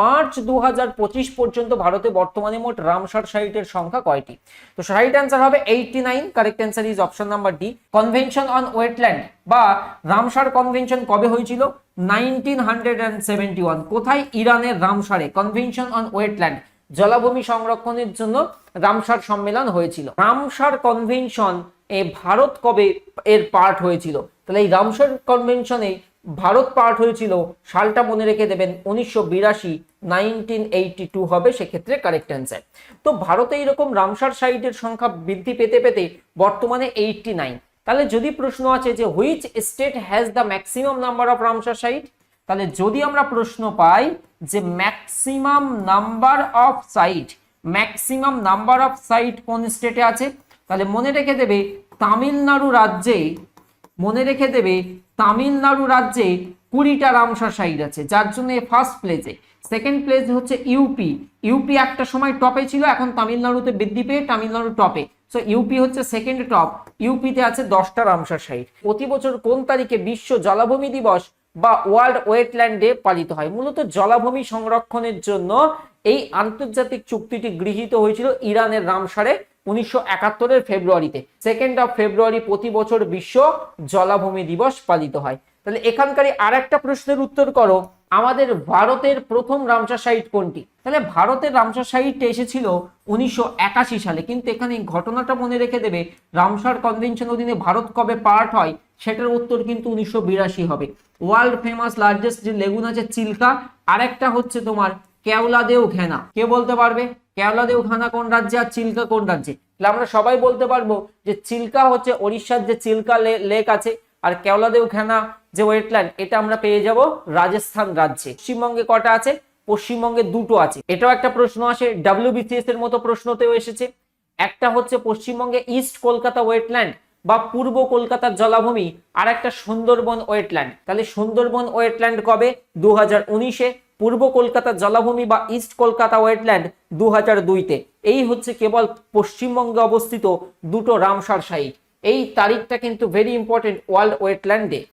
March দু হাজার পঁচিশ পর্যন্ত ভারতে বর্তমানে মোট রামসার সাইটের সংখ্যা কয়টি? তো রাইট অ্যান্সার হবে eighty nine correct answer is option number D convention on wetland বা রামসার কনভেনশন কবে হয়েছিল? নাইনটিন কোথায় ইরানের রামসারে কনভেনশন অন ওয়েটল্যান্ড জলাভূমি সংরক্ষণের জন্য রামসার সম্মেলন হয়েছিল? রামসার কনভেনশন এ ভারত কবে এর পার্ট হয়েছিল? তাহলে এই রামসার কনভেনশনে ভারত পার্ট হয়েছিল, সালটা মনে রেখে দেবেন উনিশশো বিরাশি নাইনটিন টু হবে সেক্ষেত্রে কারেক্ট অ্যান্সার তো ভারতে এইরকম রামসার সাইটের সংখ্যা বৃদ্ধি পেতে পেতে বর্তমানে এইটটি নাইন তাহলে যদি প্রশ্ন আছে যে which state has the maximum number of Ramsar site তাহলে যদি আমরা প্রশ্ন পাই যে maximum number of site maximum number of site কোন স্টেটে আছে? তাহলে মনে রেখে দেবে তামিলনাড়ু রাজ্যে মনে রেখে দেবে, তামিলনাড়ু রাজ্যে কুড়িটা রামসার সাইট আছে যার জন্য ফার্স্ট প্লেসে সেকেন্ড প্লেস হচ্ছে ইউপি ইউপি একটা সময় টপে ছিল, এখন তামিলনাড়ুতে বৃদ্ধি পেয়ে তামিলনাড়ু টপে সো ইউপি হচ্ছে সেকেন্ড টপ ইউপিতে আছে দশটা রামসার সাইট প্রতি বছর কোন তারিখে বিশ্ব জলাভূমি দিবস বা ওয়ার্ল্ড ওয়েটল্যান্ড ডে পালিত হয়? মূলত জলাভূমি সংরক্ষণের জন্য এই আন্তর্জাতিক চুক্তিটি গৃহীত হয়েছিল ইরানের রামসারে। উনিশশো একাত্তরের ফেব্রুয়ারিতে সেকেন্ড অফ ফেব্রুয়ারি প্রতি বছর বিশ্ব জলাভূমি দিবস পালিত হয়। তাহলে এখানকারই আর একটা প্রশ্নের উত্তর করো, আমাদের ভারতের প্রথম রামসার সাইট কোনটি? তাহলে ভারতের রামসার সাইট এসেছিল উনিশশো একাশি সালে, কিন্তু এখানে ঘটনাটা মনে রেখে দেবে, রামসার কনভেনশন অধীনে ভারত কবে পার্ট হয়, সেটার উত্তর কিন্তু উনিশশো বিরাশি হবে। ওয়ার্ল্ড ফেমাস লার্জেস্ট যে লেগুন আছে, চিল্কা, আরেকটা হচ্ছে তোমার কেওলাদেও ঘেনা। কে বলতে পারবে? কেওলাদেও ঘানা কোন রাজ্যে আর চিল্কা কোন রাজ্যে? তাহলে আমরা সবাই বলতে পারব যে চিল্কা হচ্ছে ওড়িশার যে চিল্কা লেক আছে, আর কেওলাদেও ঘেনা যে ওয়েটল্যান্ড এটা আমরা পেয়ে যাব রাজস্থান রাজ্যে। পশ্চিমবঙ্গে কটা আছে? পশ্চিমবঙ্গে দুটো আছে। এটাও একটা প্রশ্ন আসে ডাব্লিউবিসিএস এর মতো প্রশ্নতেও এসেছে। একটা হচ্ছে পশ্চিমবঙ্গে ইস্ট কলকাতা ওয়েটল্যান্ড বা পূর্ব কলকাতার জলাভূমি, আর একটা সুন্দরবন ওয়েটল্যান্ড তাহলে সুন্দরবন ওয়েটল্যান্ড কবে? দু হাজার উনিশে। পূর্ব কলকাতা জলাভূমি বা ইস্ট কলকাতা ওয়েটল্যান্ড দু হাজার দুইতে। এই হচ্ছে কেবল পশ্চিমবঙ্গে অবস্থিত দুটো রামসার সাইট এই তারিখটা কিন্তু ভেরি ইম্পর্টেন্ট ওয়ার্ল্ড ওয়েটল্যান্ডে